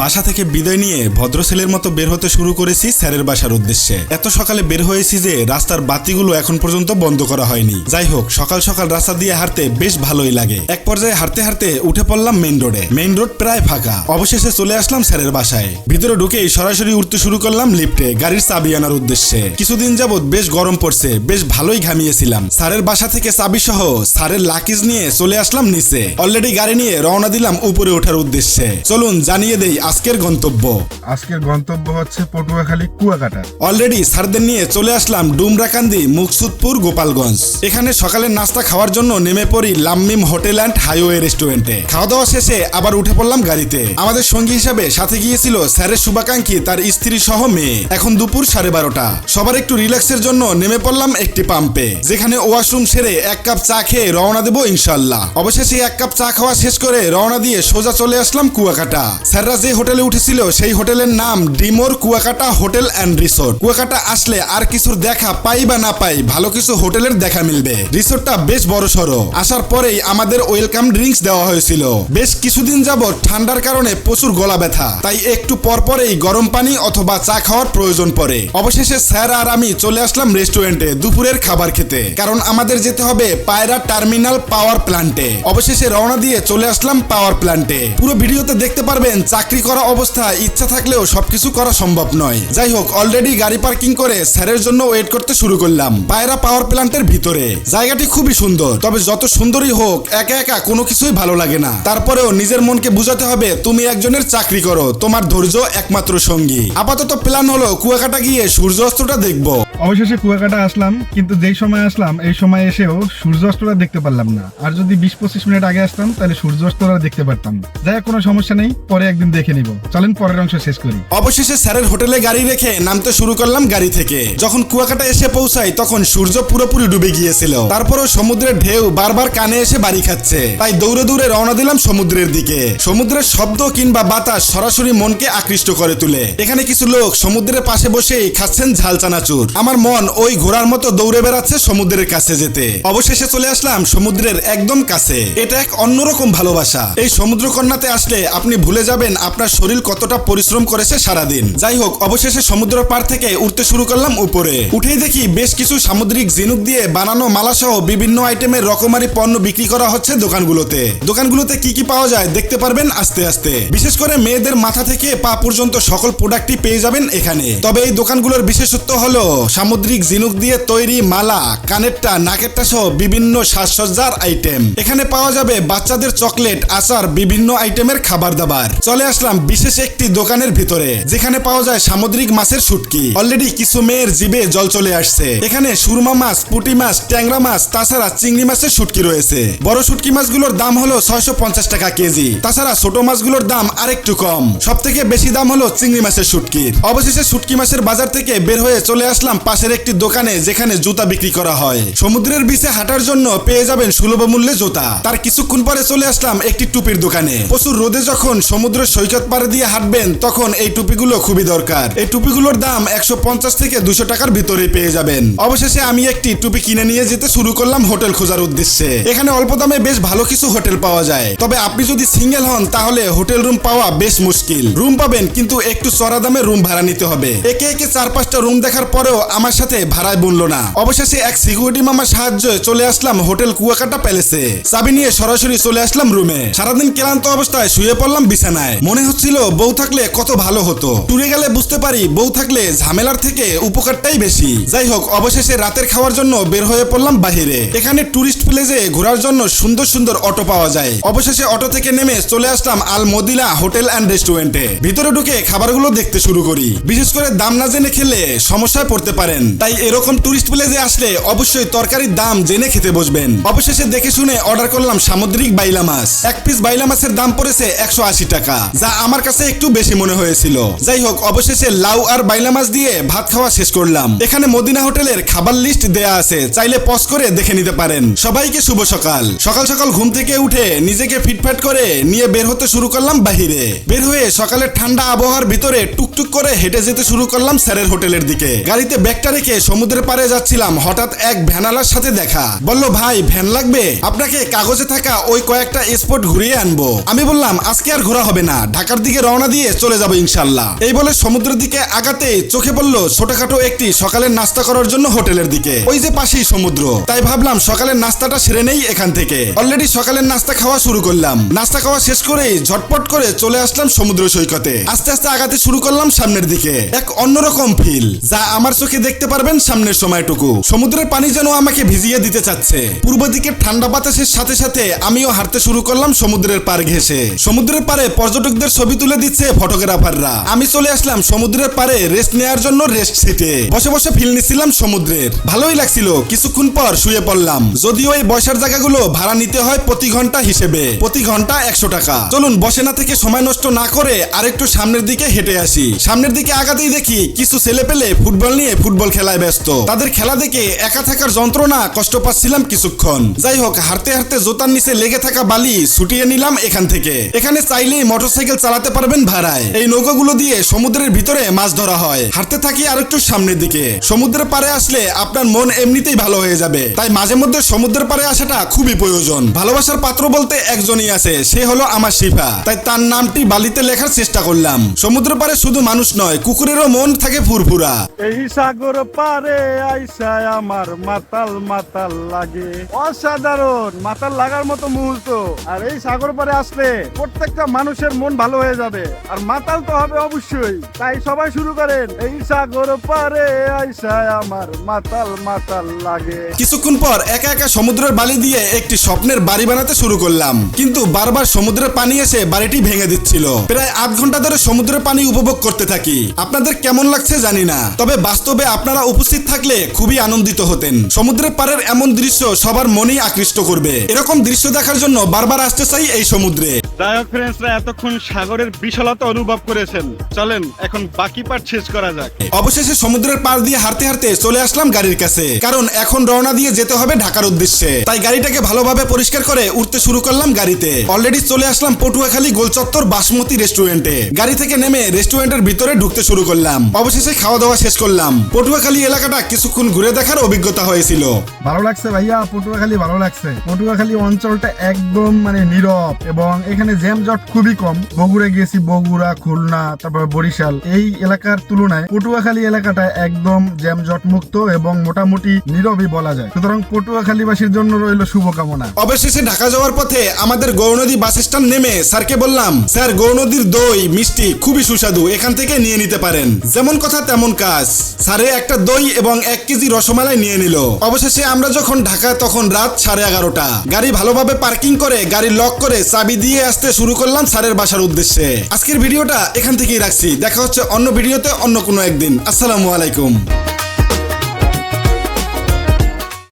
বাসা থেকে বিদায় নিয়ে ভদ্র ছেলের মতো বের হতে শুরু করেছি স্যারের বাসার উদ্দেশ্যে। এত সকালে বের হয়েছি যে রাস্তার বাতিগুলো এখন পর্যন্ত বন্ধ করা হয়নি। যাই হোক, সকাল সকাল রাস্তা দিয়ে হাঁটতে বেশ ভালোই লাগে। এক পর্যায়ে হাঁটতে হাঁটতে উঠে পড়লাম মেইন রোডে। মেইন রোড প্রায় ফাঁকা। অবশেষে চলে আসলাম স্যারের বাসায়। ভিতরে ঢুকেই সরাসরি উঠতে শুরু করলাম লিফটে গাড়ির চাবি আনার উদ্দেশ্যে। কিছুদিন যাবত বেশ গরম পড়ছে, বেশ ভালোই ঘামিয়েছিলাম। স্যারের বাসা থেকে চাবি সহ স্যারের লাকিজ নিয়ে চলে আসলাম নিচে। অলরেডি গাড়ি নিয়ে রওনা দিলাম উপরে ওঠার উদ্দেশ্যে। চলুন জানিয়ে দেই আজকের গন্তব্য। আজকের গন্তব্য হচ্ছে পটুয়াখালী কুয়াকাটা। অলরেডি স্যারদের নিয়ে চলে আসলাম ডুমরাকান্দি মুকসুদপুর গোপালগঞ্জ। এখানে সকালের নাস্তা খাওয়ার জন্য নেমে পড়ি লাম্মিম হোটেল অ্যান্ড হাইওয়ে রেস্টুরেন্টে। খাওয়া দাওয়া শেষে আবার উঠে পড়লাম গাড়িতে। আমাদের সঙ্গী হিসাবে সাথে গিয়েছিল স্যারের শুভাকাঙ্ক্ষী তার স্ত্রী সহ মেয়ে। এখন দুপুর সাড়ে বারোটা। সবার একটু রিল্যাক্সের জন্য নেমে পড়লাম একটি পাম্পে যেখানে ওয়াশরুম সেরে এক কাপ চা খেয়ে রওনা দেবো ইনশাল্লাহ অবশেষে এক কাপ চা খাওয়া শেষ করে রওনা দিয়ে সোজা চলে আসলাম কুয়াকাটা। স্যাররা যে হোটেলে উঠেছিল, সেই হোটেলের নাম ডিমোর Kuakata hotel and resort. Kuakata আসলে আর কিছুর দেখা পাই বা না পাই, ভালো কিছু হোটেলের দেখা মিলবে। রিসোর্টটা বেশ বড় সড়ো আসার পরেই আমাদের ওয়েলকাম ড্রিঙ্কস দেওয়া হয়েছিল। বেশ কিছুদিন যাবত ঠান্ডার কারণে প্রচুর গলা ব্যথা, তাই একটু পর পরেই গরম পানি অথবা চা খাওয়ার প্রয়োজন পড়ে। অবশেষে স্যার আর আমি চলে আসলাম রেস্টুরেন্টে দুপুরের খাবার খেতে, কারণ আমাদের যেতে হবে পায়রা টার্মিনাল পাওয়ার প্ল্যান্টে অবশেষে রওনা দিয়ে চলে আসলাম পাওয়ার প্ল্যান্টে পুরো ভিডিওতে দেখতে পারবেন চাকরি করা অবস্থা ইচ্ছা থাকলেও সবকিছু করা সম্ভব নয়। যাই হোক অলরেডি গাড়ি পার্কিং করে স্যারের জন্য ওয়েট করতে শুরু করলাম। পায়রা পাওয়ার প্ল্যান্টের ভিতরে। জায়গাটি খুবই সুন্দর, তবে যত সুন্দরই হোক, একা একা কোনো কিছুই ভালো লাগে না। তারপরেও নিজের মনকে বুঝাতে হবে, তুমি একজনের চাকরি করো, তোমার ধৈর্য একমাত্র সঙ্গী। আপাতত প্ল্যান হলো কুয়াকাটা গিয়ে সূর্য সূর্যাস্তটা দেখব। অবশেষে কুয়াকাটা আসলাম কিন্তু যেই সময় আসলাম এই সময় এসেও সূর্যাস্তটা দেখতে পারলাম না। আর যদি বিশ পঁচিশ মিনিট আগে আসতাম তাহলে সূর্যাস্তটা দেখতে পারতাম যাই হোক, কোনো সমস্যা নেই পরে একদিন দেখে নিব। চলেন পরের অংশ শেষ করি। অবশেষে স্যারের হোটেলে গাড়ি রেখে নামতে শুরু করলাম গাড়ি থেকে। যখন কুয়াকাটা এসে পৌঁছাই তখন সূর্য পুরোপুরি ডুবে গিয়েছিল। তারপরও সমুদ্রের ঢেউ বারবার কানে এসে বাড়ি খাচ্ছে। তাই দৌড়ে দৌড়ে রওনা দিলাম সমুদ্রের দিকে। সমুদ্রের শব্দ কিংবা বাতাস সরাসরি মনকে আকৃষ্ট করে তুলে। এখানে কিছু লোক সমুদ্রের পাশে বসেই খাচ্ছেন ঝাল চানাচুর আমার মন ওই ঘোড়ার মতো দৌড়ে বেড়াচ্ছে সমুদ্রের কাছে যেতে। অবশেষে চলে আসলাম সমুদ্রের একদম কাছে। এটা এক অন্যরকম ভালোবাসা। এই সমুদ্র কন্যাতে আসলে আপনি ভুলে যাবেন আপনার শরীর কতটা পরিশ্রম করেছে সারাদিন। যাই হোক, অবশেষে সমুদ্র পার থেকে উঠতে শুরু করলাম উপরে। উঠেই দেখি বেশ কিছু সামুদ্রিক ঝিনুক দিয়ে বানানো মালা সহ বিভিন্ন আইটেমের রকমারি পণ্য বিক্রি করা হচ্ছে দোকানগুলোতে। দোকানগুলোতে কি কি পাওয়া যায় দেখতে পারবেন আস্তে আস্তে। বিশেষ করে মেয়েদের মাথা থেকে পা পর্যন্ত সকল প্রোডাক্টই পেয়ে যাবেন এখানে। তবে এই দোকানগুলোর বিশেষত্ব হলো সামুদ্রিক ঝিনুক দিয়ে তৈরি মালা, কানেরটা, নাকেরটা সহ বিভিন্ন সাজসজ্জার আইটেম এখানে পাওয়া যাবে বাচ্চাদের চকলেট, আচার, বিভিন্ন আইটেমের খাবার দাবার চলে আসলাম বিশেষ একটি দোকানের ভিতরে, যেখানে পাওয়া যায় সামুদ্রিক মাছের শুটকি। অলরেডি কিছু মেয়ের জিবে জল চলে আসছে। এখানে সুরমা মাছ, পুঁটি মাছ, ট্যাংরা মাছ, তাছাড়া চিংড়ি মাছের শুটকি রয়েছে। বড় শুটকি মাছগুলোর দাম হলো ছয়শো পঞ্চাশ টাকা কেজি। তাছাড়া ছোট মাছগুলোর দাম আরেকটু কম। সব থেকে বেশি দাম হলো চিংড়ি মাছের শুটকির। অবশেষে শুটকি মাছের বাজার থেকে বের হয়ে চলে আসলাম পাশের একটি দোকানে যেখানে জুতা বিক্রি করা হয়। সমুদ্রের বিচে হাঁটার জন্য পেয়ে যাবেন সুলভ মূল্যে জুতা। তার কিছুক্ষণ পরে চলে আসলাম একটি টুপির দোকানে। প্রচুর রোদে যখন সমুদ্রের সৈকত পাড়ে দিয়ে হাঁটবেন, তখন এই টুপিগুলো খুবই দরকার। এই টুপিগুলোর দাম একশো পঞ্চাশ থেকে দুশো টাকার ভিতরে পেয়ে যাবেন। অবশেষে আমি একটি টুপি কিনে নিয়ে যেতে শুরু করলাম হোটেল খোঁজার উদ্দেশ্যে। এখানে অল্প দামে বেশ ভালো কিছু হোটেল পাওয়া যায়। তবে আপনি যদি সিঙ্গেল হন, তাহলে হোটেল রুম পাওয়া বেশ মুশকিল। রুম পাবেন, কিন্তু একটু চড়া দামে রুম ভাড়া নিতে হবে। একে একে চার পাঁচটা রুম দেখার পরেও আমার সাথে ভাড়ায় বলল না। অবশেষে এক সিকিউরিটি মামার সাহায্যে চলে আসলাম হোটেল কুয়াকাটা প্যালেসে। চাবি নিয়ে সরাসরি চলে আসলাম রুমে। সারাদিন ক্লান্ত অবস্থায় শুয়ে পড়লাম বিছানায়। মনে হচ্ছিল বউ থাকলে কত ভালো হতো। টুরে গেলে বুঝতে পারি বউ থাকলে ঝামেলার থেকে উপকারটাই বেশি। যাই হোক, অবশেষে রাতের খাওয়ার জন্য বের হয়ে পড়লাম বাহিরে। এখানে টুরিস্ট প্লেসে ঘোরার জন্য সুন্দর সুন্দর অটো পাওয়া যায়। অবশেষে অটো থেকে নেমে চলে আসলাম আল মদিলা হোটেল অ্যান্ড রেস্টুরেন্টে। ভিতরে ঢুকে খাবারগুলো দেখতে শুরু করি। বিশেষ করে দাম না জেনে খেলে সমস্যায় পড়তে পারেন। তাই এরকম টুরিস্ট প্লেসে আসলে অবশ্যই তরকারির দাম জেনে খেতে বসবেন। অবশেষে দেখে শুনে অর্ডার করলাম সামুদ্রিক বাইলা মাছ। এক পিস বাইলা মাছের দাম পড়েছে একশো আশি টাকা, যা আমার কাছে একটু বেশি মনে হয়েছিল। যাই হোক, অবশেষে লাউ আর বাইলা মাছ দিয়ে ভাত খাওয়া শেষ করলাম। এখানে মদিনা হোটেলের খাবার লিস্ট দেয়া আছে, চাইলে পজ করে দেখে নিতে পারেন। সবাইকে শুভ সকাল। সকাল সকাল ঘুম থেকে উঠে নিজেকে ফিটফাট করে নিয়ে বের হতে শুরু করলাম বাহিরে। বের হয়ে সকালের ঠান্ডা আবহাওয়ার ভিতরে টুকটুক করে হেঁটে যেতে শুরু করলাম স্যারের হোটেলের দিকে। গাড়িতে ব্যাগটা রেখে সমুদ্রের পাড়ে যাচ্ছিলাম। হঠাৎ এক ভ্যানালার সাথে দেখা। বলল, ভাই, ভ্যান লাগবে? আপনাকে কাগজে থাকা ওই কয়েকটা স্পট ঘুরিয়ে আনব। আমি বললাম, আজকে আর ঘোরা হবে না। ঢাকার দিকে রওনা দিয়ে চলে যাব ইনশাল্লাহ এই বলে সমুদ্রের দিকে আগাতে চোখে পড়ল ছোটখাটো একটি সকালের নাস্তা করার জন্য হোটেলের দিকে। ওই যে পাশেই সমুদ্র। তাই ভাবলাম, সকালের নাস্তাটা সেরে নেই এখান থেকে। অলরেডি সকালের নাস্তা খাওয়া শুরু করলাম। নাস্তা খাওয়া শেষ করেই ঝটপট করে চলে আসলাম সমুদ্র সৈকতে। আস্তে আস্তে আগাতে শুরু করলাম সামনের দিকে। এক অন্যরকম ফিল যা আমার চোখে দেখতে পারবেন সামনের সময়টুকু। সমুদ্রের পানি যেন আমাকে ভিজিয়ে দিতে চাচ্ছে। পূর্ব দিকের ঠান্ডা বাতাসের সাথে সাথে আমিও হাঁটতে শুরু করলাম সমুদ্রের পার ঘেসে সমুদ্রের পারে পর্যটকদের ছবি তুলে দিচ্ছে ফটোগ্রাফাররা। আমি চলে আসলাম সমুদ্রের পারে রেস্ট নেওয়ার জন্য রেস্ট সিটে। বসে বসে ফিল নিচ্ছিলাম সমুদ্রের। ভালোই লাগছিল, কিছুক্ষণ পর শুয়ে পড়লাম। যদিও এই বসার জায়গাগুলো ভাড়া নিতে হয় প্রতি ঘণ্টা হিসেবে। প্রতি ঘণ্টা একশো টাকা। চলুন, বসে না থেকে সময় নষ্ট না করে আরেকটু সামনের দিকে হেঁটে আসি। সামনের দিকে আগাতেই দেখি কিছু ছেলে পেলে ফুটবল নিয়ে ফুটবল খেলায় ব্যস্ত। তাদের খেলা দেখে একা থাকার যন্ত্রণা, কষ্ট পাচ্ছিলাম কিছুক্ষণ। যাই হোক হাঁটতে হাঁটতে জোতার নিচে লেগে থাকা বালি ছুটিয়ে নিলাম এখান থেকে। এখানে চাইলেই মোটরসাইকেল চালাতে পারবেন ভাড়ায়। এই নৌকাগুলো দিয়ে সমুদ্রের ভিতরে মাছ ধরা হয়। হাঁটতে থাকি আরেকটু সামনের দিকে। সমুদ্রের পাড়ে আসলে আপনার মন এমনিতেই ভালো হয়ে যাবে। তাই মাঝে মধ্যে সমুদ্রের পাড়ে আসাটা খুবই প্রয়োজন। ভালোবাসার পাত্র বলতে একজনই আছে, সে হলো আমার শিফা। তাই তার নামটি বালিতে লেখার চেষ্টা করলাম। সমুদ্রের পাড়ে শুধু মানুষ নয়, কুকুরেরও মন থাকে ফুরফুরা। এই সাগর পারে আইসায় আমার মাতাল মাতাল লাগে। অসাধারণ, মাতাল লাগার মতো মুহূর্ত। আর এই সাগর পারে আসলে প্রত্যেকটা মানুষের মন ভালো হয়ে যাবে। আর মাতাল তো হবে অবশ্যই। তাই সবাই শুরু করেন। এই সাগর পারে আইসায় আমার মাতাল মাতাল লাগে। কিছুক্ষণ পর একা একা সমুদ্রের বালি দিয়ে একটি স্বপ্নের বাড়ি বানাতে শুরু করলাম। কিন্তু বারবার সমুদ্রের পানি এসে বাড়িটি ভেঙে দিচ্ছিল। প্রায় আধ ঘণ্টা ধরে সমুদ্রের পানি উপভোগ করতে থাকি। আপনাদের কেমন লাগছে জানি না। তবে বাস্তবে আপনারা উপস্থিত থাকলে খুবই আনন্দিত হতেন। সমুদ্রের পারের এমন দৃশ্য সবার মনেই আকৃষ্ট করবে। এরকম দৃশ্য দেখার জন্য বারবার আসতে চাই এই সমুদ্রে। যাই হোক ফ্রেন্ডসরা এতক্ষণ সাগরের বিশালতা অনুভব করেছেন। চলেন এখন বাকি পার্ট শেষ করা যাক। অবশেষে সমুদ্রের পার দিয়ে হাঁটতে হাঁটতে চলে আসলাম গাড়ির কাছে। কারণ এখন রওনা দিয়ে যেতে হবে ঢাকার উদ্দেশ্যে। তাই গাড়িটাকে ভালোভাবে পরিষ্কার করে উঠতে শুরু করলাম গাড়িতে। অলরেডি চলে আসলাম পটুয়াখালী গোলচত্বর বাসমতি রেস্টুরেন্টে। গাড়ি থেকে নেমে রেস্টুরেন্টের ভিতরে ঢুকতে শুরু করলাম। অবশেষে খাওয়া দাওয়া শেষ করলাম। পটুয়াখালী এলাকাটা কিছুক্ষণ ঘুরে দেখার অভিজ্ঞতা হয়েছিল। ভালো লাগছে ভাইয়া পটুয়াখালী ভালো লাগছে। পটুয়াখালী অঞ্চলটা একদম মানে নীরব এবং এখানে জ্যাম জট খুবই কম। বগুড়া গিয়েছি বগুড়া, খুলনা, তারপর বরিশাল। এই এলাকার তুলনায় পটুয়াখালী এলাকাটা একদম জ্যাম জট মুক্ত এবং মোটামুটি নীরবই বলা যায়। সুতরাং পটুয়াখালীবাসীর জন্য রইল শুভকামনা। অবশেষে ঢাকা যাওয়ার পথে আমাদের গৌরনদী বাস স্ট্যান্ড নেমে স্যারকে বললাম, স্যার গৌরনদীর দই, মিষ্টি খুবই সুস্বাদু, এখান থেকে নিয়ে নিতে পারেন। যেমন কথা, তেমন কাজ। স্যারে একটা দই এবং এক কেজি রসমালাই নিয়ে নিল। অবশেষে আমরা যখন ঢাকা, তখন রাত সাড়ে এগারোটা। গাড়ি ভালোভাবে পার্কিং করে, গাড়ি লক করে চাবি দিয়ে আসতে শুরু করলাম স্যারের বাসার উদ্দেশ্যে। আজকের ভিডিওটা এখান থেকেই রাখছি। দেখা হচ্ছে অন্য ভিডিওতে অন্য কোনো একদিন। আসসালামু আলাইকুম।